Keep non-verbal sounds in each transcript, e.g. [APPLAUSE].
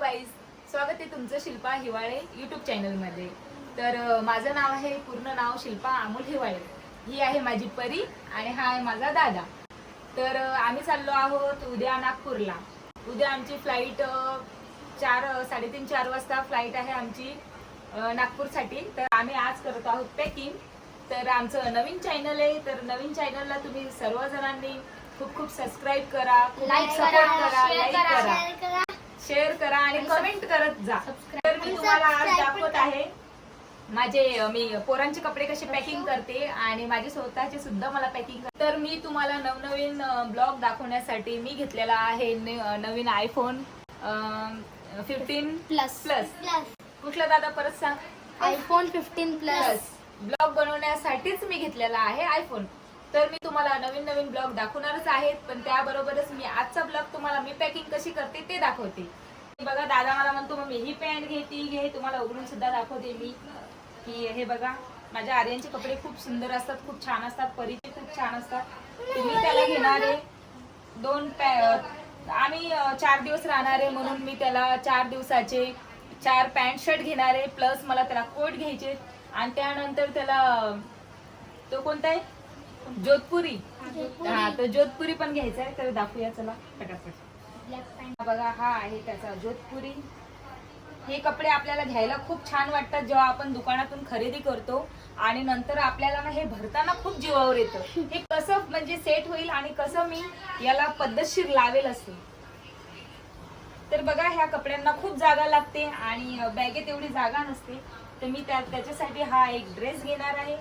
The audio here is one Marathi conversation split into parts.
गाईज स्वागत आहे तुमचं शिल्पा हिवाळे युट्यूब चॅनलमध्ये तर माझं नाव आहे पूर्ण नाव शिल्पा अमोल हिवाळे. ही आहे माझी परी आणि हा आहे माझा दादा. तर आम्ही चाललो आहोत उद्या नागपूरला. उद्या आमची फ्लाईट चार साडेतीन चार वाजता फ्लाईट आहे आमची नागपूरसाठी. तर आम्ही आज करत आहोत पॅकिंग तर आमचं नवीन चॅनल आहे. तर नवीन चॅनलला तुम्ही सर्वजणांनी खूप खूप सबस्क्राईब करा खूप लाईक सपोर्ट करा लाईक करा. शेअर करा आणि कमेंट करत जा. तर मी तुम्हाला आज दाखवत आहे. माझे मी पोरांचे कपडे कसे पॅकिंग करते आणि माझे स्वतःचे सुद्धा मला पॅकिंग तर मी तुम्हाला नवनवीन ब्लॉग दाखवण्यासाठी मी घेतलेला आहे नवीन आयफोन फिफ्टीन प्लस प्लस कुठला दादा परत सांग? IPhone fifteen plus plus blog बनवण्यासाठीच मी घेतलेला आहे आयफोन तर मी तुम्हाला नवीन नवीन ब्लॉग दाखवणारच आहेत पण त्याबरोबरच मी आजचा ब्लॉग तुम्हाला मी पॅकिंग कशी करते ते दाखवते. बघा दादा मला म्हणतो मग ही पॅन्ट घे ती घे तुम्हाला उघडून सुद्धा दाखवते मी. की हे बघा माझ्या आर्यांचे कपडे खूप सुंदर असतात खूप छान असतात परीचे खूप छान असतात. तुम्ही त्याला घेणारे दोन पॅ आम्ही चार दिवस राहणार आहे म्हणून मी त्याला चार दिवसाचे चार पॅन्ट शर्ट घेणार आहे प्लस मला त्याला कोट घ्यायचे आणि त्यानंतर त्याला तो कोणता आहे? जोधपुरी. हा तर जोधपुरी पण घ्यायचा आहे. तर दाखवूया चला फटाफट. बघा हा आहे त्याचा जोधपुरी. हे कपडे आपल्याला घ्यायला खूप छान वाटतात जेव्हा आपण दुकानातून खरेदी करतो आणि नंतर आपल्याला ना हे भरताना खूप जीवावर येतं. हे कसं म्हणजे सेट होईल आणि कसं मी याला पद्धतशीर लावेल असते तर बघा ह्या कपड्यांना खूप जागा लागते आणि बॅगेत एवढी जागा नसते. तर मी त्या त्याच्यासाठी हा एक ड्रेस घेणार आहे.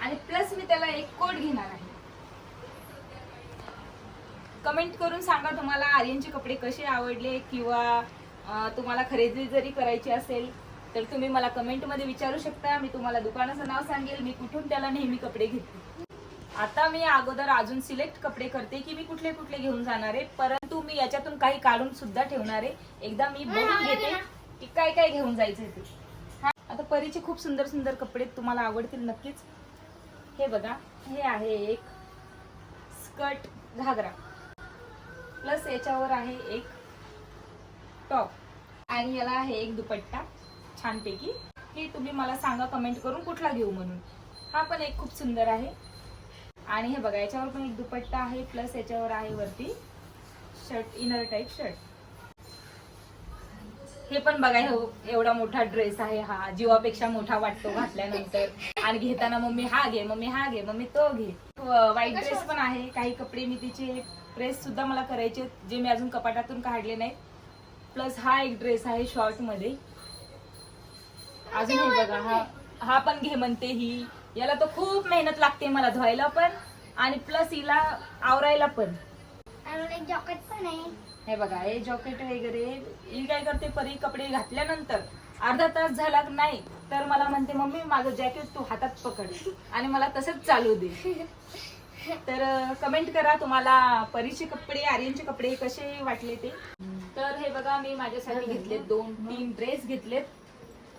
आणि प्लस मी त्याला एक कोट घेणार आहे. कमेंट करून सांगा तुम्हाला आर्यनचे कपडे कसे आवडले किंवा तुम्हाला खरेदी जरी करायची असेल तर तुम्ही मला कमेंटमध्ये विचारू शकता. मी तुम्हाला दुकानाचं नाव सांगेल. मी कुठून त्याला नेहमी कपडे घेते. आता मी अगोदर अजून सिलेक्ट कपडे करते की मी कुठले कुठले घेऊन जाणार आहे. परंतु मी याच्यातून काही काढून सुद्धा ठेवणार आहे. एकदा मी बघून घेते की काय काय घेऊन जायचं ते. हा आता परीचे खूप सुंदर सुंदर कपडे तुम्हाला आवडतील नक्कीच. हे बघा हे आहे एक स्कर्ट घागरा. प्लस याच्यावर आहे एक टॉप. आणि याला आहे एक दुपट्टा छानपैकी. हे तुम्ही मला सांगा कमेंट करून कुठला घेऊ म्हणून. हा पण एक खूप सुंदर आहे. आणि हे बघा याच्यावर पण एक दुपट्टा आहे प्लस याच्यावर आहे वरती शर्ट इनर टाईप शर्ट हे पण बघा हे एवढा मोठा ड्रेस आहे हा. जीवापेक्षा मोठा वाटतो घातल्यानंतर. आणि घेताना मम्मी हा घे मम्मी हा घे मम्मी तो घे. व्हाईट ड्रेस पण आहे काही कपडे मी तिचे प्रेस सुद्धा मला करायचे जे मी अजून कपाटातून काढले नाहीत. प्लस हा एक ड्रेस आहे शॉर्टमध्ये. अजून हे बघा हा हा पण घे म्हणते ही. याला तर खूप मेहनत लागते मला धुवायला पण आणि प्लस हिला आवरायला पण. जॉकेट पण आहे. हे बघा हे जॉकेट वगैरे. ही काय करते परी कपडे घातल्यानंतर अर्धा तास झाला नाही तर मला म्हणते मम्मी माझं जॅकेट तू हातात पकड आणि मला तसंच चालू दे. [LAUGHS] तर कमेंट करा तुम्हाला परीचे कपडे आर्यनचे कपडे कसे वाटले ते. तर हे बघा मी माझ्यासाठी घेतलेत दोन तीन ड्रेस घेतलेत.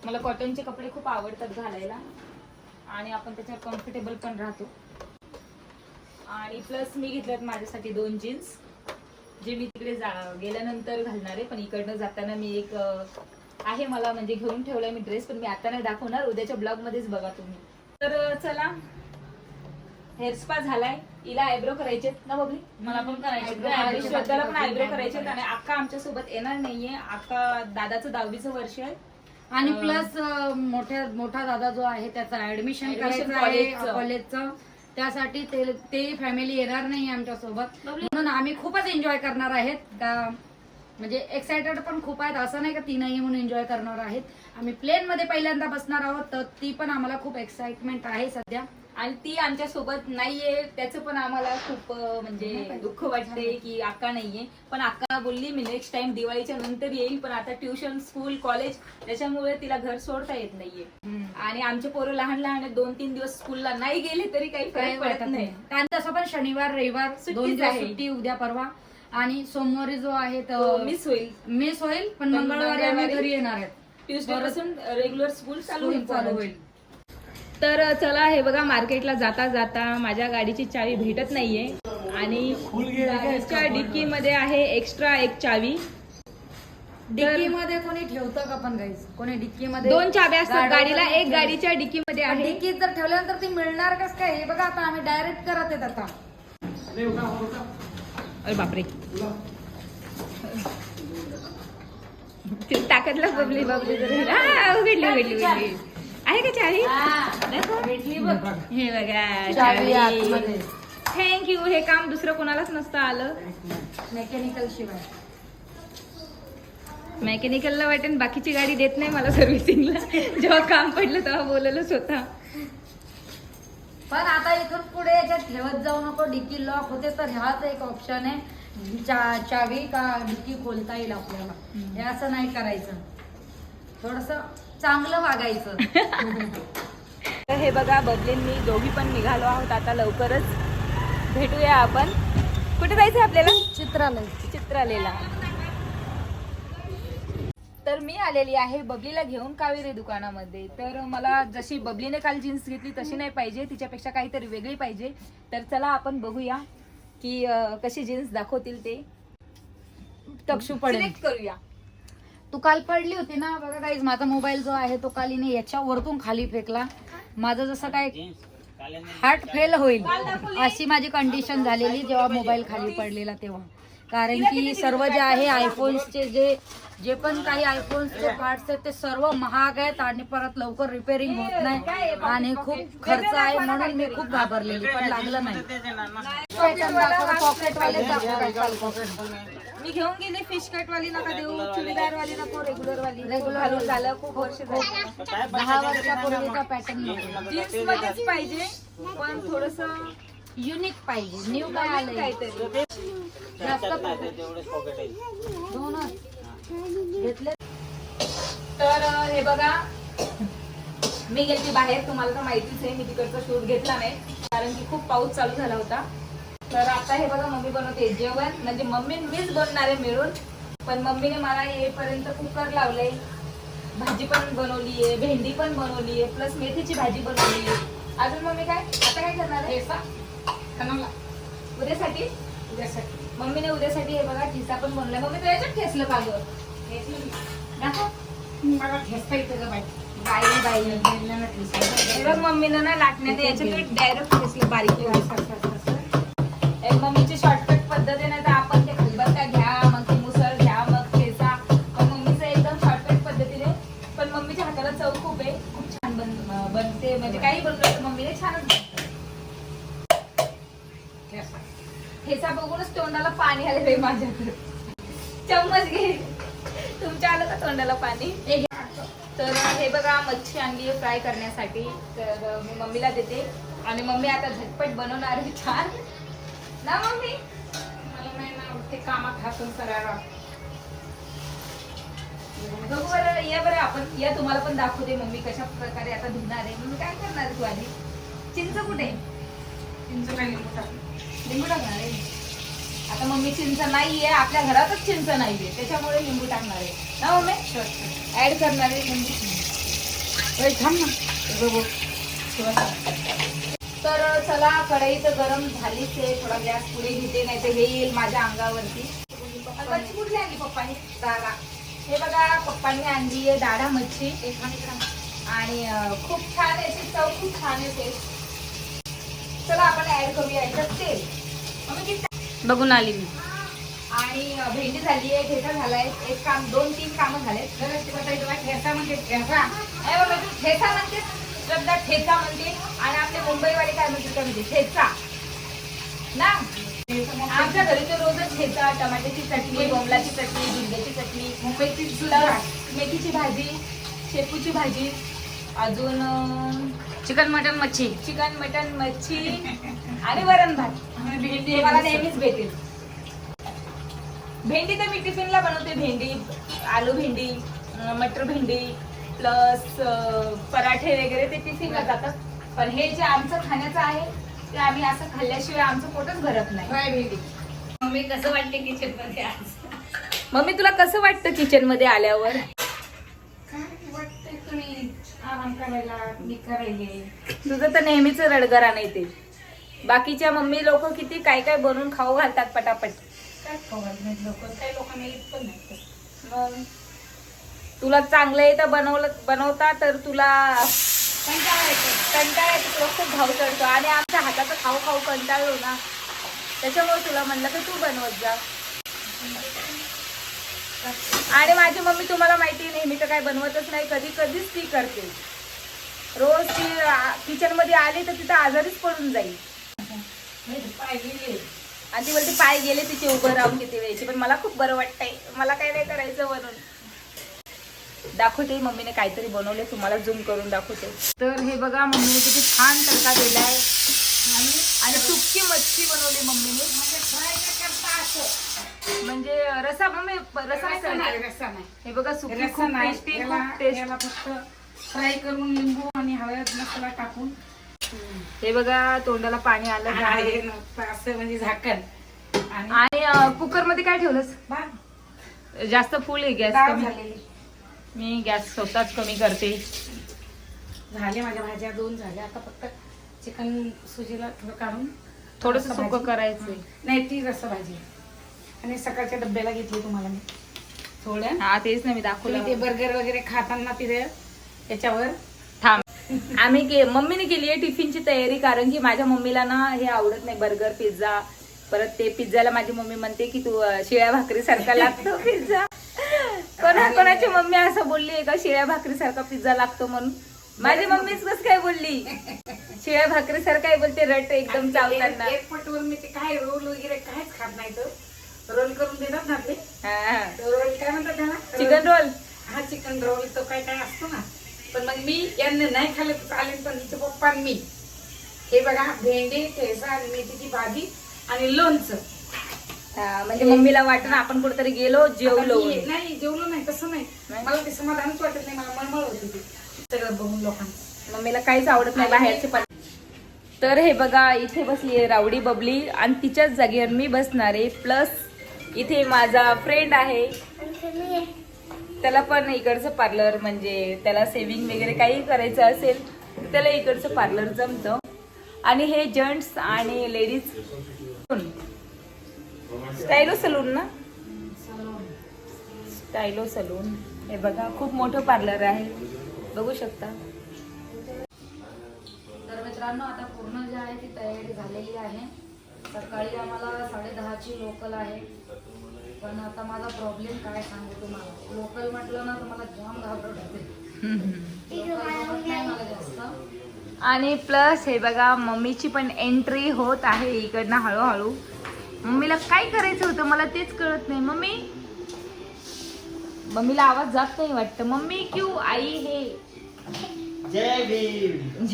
मला कॉटनचे कपडे खूप आवडतात घालायला. आणि आपण त्याच्यावर कम्फर्टेबल पण राहतो. आणि प्लस मी घेतल्यात माझ्यासाठी दोन जीन्स जे मी तिकडे जा- गेल्यानंतर घालणार आहे. पण इकडनं जाताना मी एक आहे मला म्हणजे घेऊन ठेवलाय मी ड्रेस पण मी आता नाही दाखवणार. उद्याच्या ब्लॉग मध्येच बघा तुम्ही. तर चला. हेअर स्पा झालाय. हिला आयब्रो करायचे ना बघली मला पण करायचे श्रद्धाला पण आयब्रो करायचे आणि अक्का आमच्यासोबत येणार नाहीये. अक्का दादाचं दहावीचं वर्ष आहे. आणि प्लस मोठ्या मोठा दादा जो आहे त्याचं ऍडमिशन Admission करायचं आहे कॉलेजचं. कॉलेजचं त्यासाठी ते ते फॅमिली येणार नाही आमच्यासोबत. म्हणून आम्ही खूपच एन्जॉय करणार आहेत. का- म्हणजे एक्सायटेड पण खूप आहेत. असं नाही का ती नाही म्हणून एन्जॉय करणार आहेत. आम्ही प्लेन मध्ये पहिल्यांदा बसणार आहोत तर ती पण आम्हाला खूप एक्साइटमेंट आहे सध्या. आणि ती आमच्यासोबत नाहीये. त्याचं पण आम्हाला खूप म्हणजे दुःख वाटते की अक्का नाहीये. पण अक्का बोलली मी नेक्स्ट टाइम दिवाळीच्या नंतर येईल पण आता ट्युशन स्कूल कॉलेज त्याच्यामुळे तिला घर सोडता येत नाहीये. आणि आमचे पोरं लहान लहान दोन तीन दिवस स्कूलला नाही गेले तरी काही फरक पडत वाटत नाही. आणि तसं पण शनिवार रविवार दोन दिवस. सुट्टी उद्या परवा. आणि सोमवारी जो आहे तो तर मिस होईल. मिस होईल पण मंगळवारी आम्ही घरी येणार आहेत. ट्युजडे पासून रेग्युलर स्कूल चालू. होईल. तर चला हे बघा मार्केटला जाता जाता माझ्या गाडीची चावी भेटत नाहीये. आणि गाडीच्या डिक्की मध्ये आहे एक्स्ट्रा एक चावी. डिक्की मध्ये कोणी ठेवतं का पण गाईस कोणी डिक्की मध्ये दोन चाब्या असतात. गाडीला एक. गाडीच्या डिक्की मध्ये पण आहे. डिक्कीत जर ठेवल्यानंतर ती मिळणार कस काय? हे बघा आता आम्ही डायरेक्ट करत आहेत आता. अरे बापरे. ताकदला बबली बबली. उघडली उघडली उघडली. आहे का चावी हे. बघा. चावी आतमध्ये. थँक्यू हे काम दुसरं कोणालाच नसतं आलं. मेकॅनिकल शिवाय. मेकॅनिकलला वाटेन बाकीची गाडी देत नाही मला सर्व्हिसिंगला जेव्हा काम पडलं तेव्हा बोलवलंच होता पण आता इथून पुढे याच्यात ठेवत जाऊ नको. डिक्की लॉक होते तर ह्याच एक ऑप्शन आहे. चा- चावी का डिक्की खोलता येईल आपल्याला? हे असं नाही करायचं. थोडस चांगलं वागायचं. तर हे बघा बबलींनी दोघी पण निघालो आहोत. आता लवकरच भेटूया आपण. कुठे जायचं आपल्याला? चित्रालय. चित्रालेला तर मी आलेली आहे बबलीला घेऊन कावेरी दुकानामध्ये. तर मला जशी बबलीने काल जीन्स घेतली तशी नाही पाहिजे. तिच्यापेक्षा काहीतरी वेगळी पाहिजे. तर चला आपण बघूया की अं, कशी जीन्स दाखवतील ते. तक्षू करूया. तू काल पडली होती ना? बघा काहीच माझा मोबाईल जो आहे तो काल हिने खाली फेकला. माझं जसं काय हार्ट फेल होईल अशी माझी कंडिशन झालेली जेव्हा मोबाईल खाली पडलेला तेव्हा. कारण की सर्व जे आहे आयफोन्सचे जे जे पण काही आयफोन्सचे पार्ट्स आहेत ते सर्व महाग आहेत आणि परत लवकर रिपेअरिंग होत नाही. आणि खूप खर्च आहे म्हणून मी खूप घाबरलेली पण लागलं नाही. पॉकेटवाले मी घेऊन गेले फिश कट वाली नका देऊ चुडीदार वाली नको रेग्युलर वाली. घालून झालं खूप वर्ष दहा वर्षापूर्वीचा पॅटर्न जीन्स मध्येच पाहिजे पण थोडस युनिक पाहिजे. न्यू काय आलंय काहीतरी. जास्त दोनच. घेतले. तर हे बघा. मी गेलती बाहेर तुम्हाला तर माहितीच आहे मी तिकडचा शूट घेतला नाही कारण की खूप पाऊस चालू झाला होता. तर आता हे बघा मम्मी बनवते जेवण. म्हणजे मम्मी मीच बनणार आहे मिळून पण मम्मीने मला येईपर्यंत कुकर लावलंय. भाजी पण बनवली आहे भेंडी पण बनवली आहे प्लस मेथीची भाजी बनवली आहे. अजून मम्मी काय? आता काय करणार आहे? उद्यासाठी? उद्यासाठी. मम्मीने उद्यासाठी हे बघा ठिसा पण बनवलाय मम्मी तू याच्यात ठेसलं का गं? दाखव. बाई. बाई हे बघ मम्मीनं ना लाटण्याने याच्यात डायरेक्ट ठेसलं बारीक. फ्राय करण्यासाठी तर मी मम्मीला देते. आणि मम्मी आता झटपट बनवणार आहे छान. ना मम्मी? मला नाही ना ते कामात हातून करायला बघू बरं या बरं आपण या तुम्हाला पण दाखवते मम्मी कशा प्रकारे आता धुणार आहे. मम्मी काय करणार आहे तू आधी? चिंच कुठे? चिंच नाही लिंबू टाकणार आहे? आता मम्मी चिंच नाहीये आपल्या घरातच चिंच नाहीये. त्याच्यामुळे लिंबू टाकणार आहे. ना मम्मी? ऍड करणार आहे लिंबू. थांब ना. तर चला कढई तर गरम झालीच आहे. थोडा गॅस पुढे घेते नाही तर येईल माझ्या अंगावरती. मच्छी कुठली आणली पप्पानी दादा. हे बघा पप्पांनी आणली आहे दाढा मच्छी. आणि खूप छान याची चव खूप छान येते चला आपण ऍड करूया याच्यात तेल. किती बघून आली मी. आणि भेंडी झाली आहे ठेचा झालाय. एक काम दोन तीन कामं झालेत. ठेचा म्हणजे ठेचा. अरे बाबा, तू ठेचा म्हणते श्रद्धा ठेचा म्हणते. आणि आपले मुंबईवाले काय म्हणते काय म्हणते ठेचा. ना? आमच्या घरी तर रोजच ठेचा टमाट्याची चटणी बोंबलाची चटणी झुंग्याची चटणी मुंबईची मेथीची भाजी शेपूची भाजी अजून चिकन मटन मच्छी. चिकन मटन मच्छी आणि वरण भात. हे मला नेहमीच भेटेल. भेंडी तर मी टिफिनला बनवते भेंडी आलू भेंडी मटर भेंडी प्लस पराठे वगैरे ते टिफिनला जातात. पण हे जे आमचं खाण्याचं आहे ते आम्ही असं खाल्ल्याशिवाय आमचं पोटच भरत नाही. मम्मी कसं वाटते किचनमध्ये आज? मम्मी तुला कसं वाटतं किचनमध्ये आल्यावर तुझं तर नेहमीच रडगरा नाही ते. बाकीच्या मम्मी लोक किती काय काय बनवून खाऊ घालतात पटापट. काय खवत नाही लोक? काही लोकांना येत पण नाही. मग? तुला चांगलं येतं बनवलं बनवता तर तुला कंटाळा येतो. तुला खूप भाव चढतो. आणि आमच्या हाताचं खाऊ खाऊ कंटाळलो ना त्याच्यामुळे तुला म्हणलं की तू बनवत जा. आणि माझी मम्मी तुम्हाला माहिती आहे, नेहमी तर काय बनवतच नाही. कधी कधीच ती करते. रोज ती किचनमध्ये आली तर तिथं आजारीच पडून जाईल. आणि ती बोलते पाय गेले तिचे उभं राहून किती वेळची. पण मला खूप बरं वाटतंय. मला काय नाही करायचं म्हणून. दाखवते. मम्मीने काहीतरी बनवले तुम्हाला झूम करून दाखवते. तर हे बघा मम्मीने किती छान तडका दिलाय. आणि सुक्की मच्छी बनवली मम्मीने. म्हणजे रसा मम्मी रसा रस्सा नाही. हे बघा सुकी खूप. टेस्टी खूप टेस्ट फक्त फ्राय करून लिंबू आणि हळद मसाला टाकून. हे बघा तोंडाला पाणी आलं आहे आहे असं म्हणजे झाकण. आणि कुकरमध्ये काय ठेवलंस? जास्त फुल आहे गॅस कमी. मी गॅस स्वतःच कमी करते. झाले माझ्या भाज्या दोन झाल्या आता फक्त चिकन सुजीला थोडं काढून थोडस सुकं भाजी. करायचंय. नाही ती रस्सा भाजी. आणि सकाळच्या डब्याला घेतली तुम्हाला मी. थोड्या हा तेच ना मी तुम्ही ते दाखवलं बर्गर वगैरे खाताना तिथे याच्यावर. थांब. आम्ही के मम्मीने केली आहे टिफिनची तयारी कारण की माझ्या मम्मीला ना हे आवडत नाही बर्गर पिझ्झा. परत ते पिझ्झाला माझी मम्मी म्हणते की तू शिळ्या भाकरी सारखा लागतो पिझ्झा. कोणा कोणाची मम्मी असं बोलली का शिळ्या भाकरी सारखा पिझ्झा लागतो म्हणून? माझी मम्मीच कस काय बोलली? शिळ्या भाकरी सारखा बोलते रट एकदम चावताना. एक पटवर मी ते काय रोल वगैरे काहीच खात नाही तर रोल करून देतात ना ते हा. रोल काय म्हणतात त्याला? Chicken roll. हा चिकन रोल तो काय काय असतो ना. पण मग मी यांनी नाही खाल्लं तर चालेल पण हिचे पप्पा आणि मी. हे बघा भेंडी ठेसा आणि मेथीची भाजी आणि लोणचं. म्हणजे मम्मीला वाटलं आपण कुठेतरी गेलो जेवलो नाही जेवलो नाही तसं नाही? मला ते समाधानच वाटत नाही मला मळमळ होती सगळं बघून लोकांचं. मम्मीला काहीच आवडत नाही बाहेरचे पण. तर हे बघा इथे बसली आहे रावडी बबली आणि तिच्याच जागेवर मी बसणार आहे. प्लस इथे माझा फ्रेंड आहे. त्याला पण इकडचं पार्लर म्हणजे त्याला सेविंग वगैरे काही करायचं असेल तर त्याला इकडचं पार्लर जमतं. आणि हे जेंट्स आणि लेडीज स्टायलो सलून ना? Stylo salon. हे बघा खूप मोठं पार्लर आहे. बघू शकता. तर मित्रांनो आता पूर्ण जी आहे ती तयारी झालेली आहे. सकाळी आम्हाला साडे दहाची लोकल आहे. पण आता माझा प्रॉब्लेम काय सांगू तुम्हाला? लोकल म्हटलं ना तर मला जाम घाबरट होते. आणि प्लस हे बघा मम्मीची पण एंट्री होत आहे इकडनं हळूहळू. मम्मीला काय करायचं होतं मला तेच कळत नाही. मम्मी मम्मीला आवाज जात नाही वाटतं. मम्मी क्यू आई हे. जय भीम.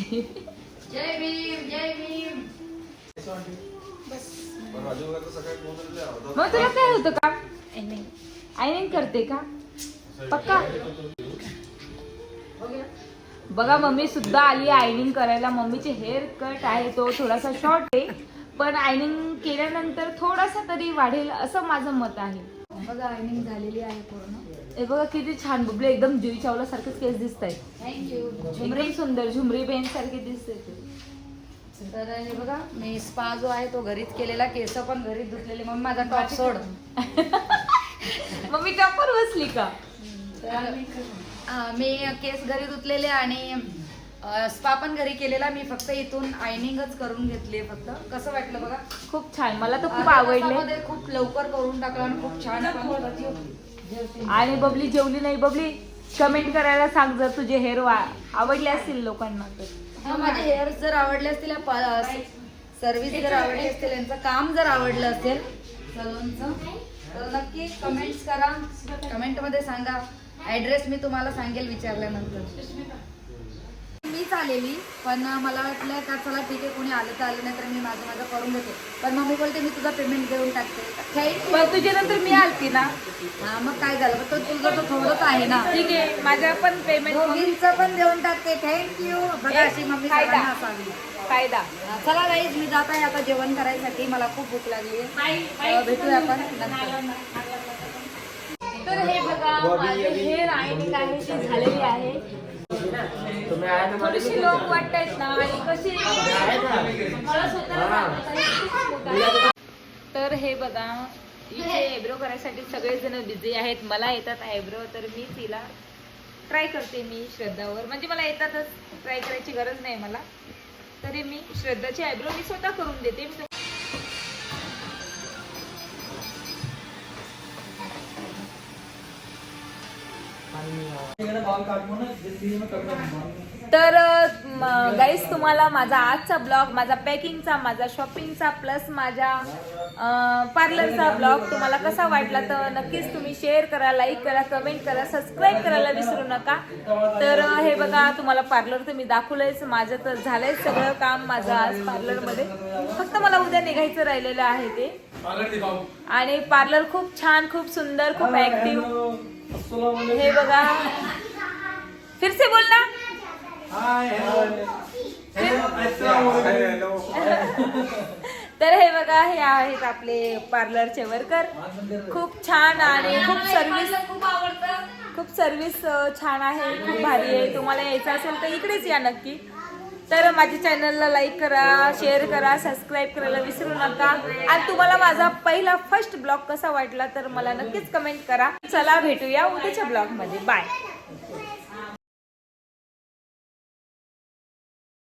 जय भीम जय भीम. मग तुला काय होतं का? आयनिंग करते का? पक्का? बघा मम्मी सुद्धा आली आयनिंग करायला. मम्मीचे हेअर कट आहे. तो थोडासा शॉर्ट आहे. पण आयनिंग केल्यानंतर थोडासा तरी वाढेल असं माझं मत आहे. बघा आयनिंग झालेली आहे पूर्ण. हे बघा किती छान बुबले एकदम जुई चावला सारखेच केस दिसत आहेत थँक्यू झुमरी सुंदर झुमरी बेन सारखे दिसते तर हे बघा मी स्पा जो आहे तो घरीच केलेला केस पण घरीच धुतलेले. मग माझा टॉप सोड. [LAUGHS] मम्मी टप्पर बसली का? तर मी केस घरी धुतलेले आणि स्पा पण घरी केलेला मी फक्त इथून आयनिंगच करून घेतली फक्त. कसं वाटलं बघा? खूप छान. मला तर खूप आवडले खूप लवकर करून टाकलं आणि खूप छान. आणि बबली जेवली नाही? बबली कमेंट करायला सांग जर तुझे हेअर आवडले असतील लोकांना तर. हा, माझे हेअर जर आवडले असतील सर्व्हिस जर आवडली असतील यांचं काम जर आवडलं असेल सलूनचं तर नक्की कमेंट्स करा. कमेंटमध्ये सांगा. ॲड्रेस मी तुम्हाला सांगेल विचारल्यानंतर. मीच आलेली पण मला वाटलं का चला ठीक आहे कोणी आलं तर आलं नाही तर मी माझं माझं करून देते पण मम्मी बोलते मी तुझा पेमेंट देऊन टाकते. थँक्यू पण तुझ्या नंतर मी आलती ना? हा मग काय झालं? पण तो तुझं तो थोडंच आहे ना? ठीक आहे माझ्या पण पेमेंट दोघींचं पण देऊन टाकते. थँक्यू बघा अशी मम्मी फायदा. असावी फायदा. चला गाईज मी जात आहे आता जेवण करायसाठी. मला खूप भूक लागली. आहे भेटूया आपण नंतर. तर हे बघा माझे हेअर आयनिंग आहे ती झालेली आहे. तुम्ही आहे ना थोडीशी लोक वाटतायत ना आणि कशी मला स्वतःला सांगत. तर हे बघा इथे आयब्रो करायसाठी सगळेजण बिझी आहेत. मला येतात आयब्रो तर मी तिला ट्राय करते मी श्रद्धावर. म्हणजे मला येतातच ट्राय करायची गरज नाही मला. तरी मी श्रद्धाची आयब्रो मी स्वतः करून देते. मी तर गाईस तुम्हाला माझा आजचा ब्लॉग माझा पॅकिंगचा माझा शॉपिंगचा प्लस माझ्या पार्लरचा ब्लॉग तुम्हाला कसा वाटला तर नक्कीच तुम्ही शेअर करा लाईक करा कमेंट करा सबस्क्राईब करायला विसरू नका. तर हे बघा तुम्हाला पार्लर तर मी दाखवलंयच माझं तर झालंय सगळं काम माझं आज पार्लरमध्ये फक्त मला उद्या निघायचं राहिलेलं आहे ते. आणि पार्लर खूप छान खूप सुंदर खूप ऍक्टिव्ह हे बघा. फिर से बोल ना तर हे बघा हे आहेत आपले पार्लरचे वर्कर खूप छान आणि खूप सर्विस खूप आवडतं. खूप सर्विस छान आहे खूप भारी आहे. तुम्हाला यायचं असेल तर इकडेच या नक्की. तर माझ्या चॅनलला लाईक करा शेअर करा सबस्क्राईब करायला विसरू नका. आणि तुम्हाला माझा पहिला फर्स्ट ब्लॉग कसा वाटला तर मला नक्कीच कमेंट करा. चला भेटूया उद्याच्या ब्लॉगमध्ये बाय